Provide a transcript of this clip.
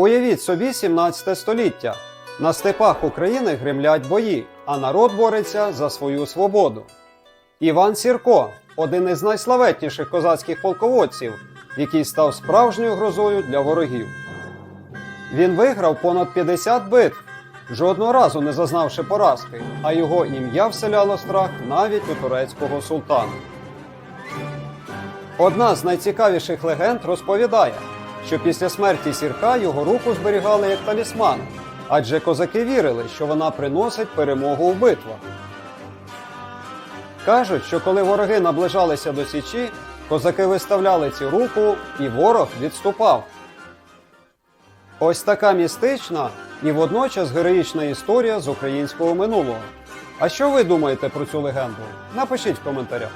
Уявіть собі 17 століття. На степах України гремлять бої, а народ бореться за свою свободу. Іван Сірко один із найславетніших козацьких полководців, який став справжньою грозою для ворогів. Він виграв понад 50 битв, жодного разу не зазнавши поразки, а його ім'я вселяло страх навіть у турецького султана. Одна з найцікавіших легенд розповідає, що після смерті сірка його руку зберігали як талісман, адже козаки вірили, що вона приносить перемогу у битвах. Кажуть, що коли вороги наближалися до січі, козаки виставляли цю руку, і ворог відступав. Ось така містична і водночас героїчна історія з українського минулого. А що ви думаєте про цю легенду? Напишіть в коментарях.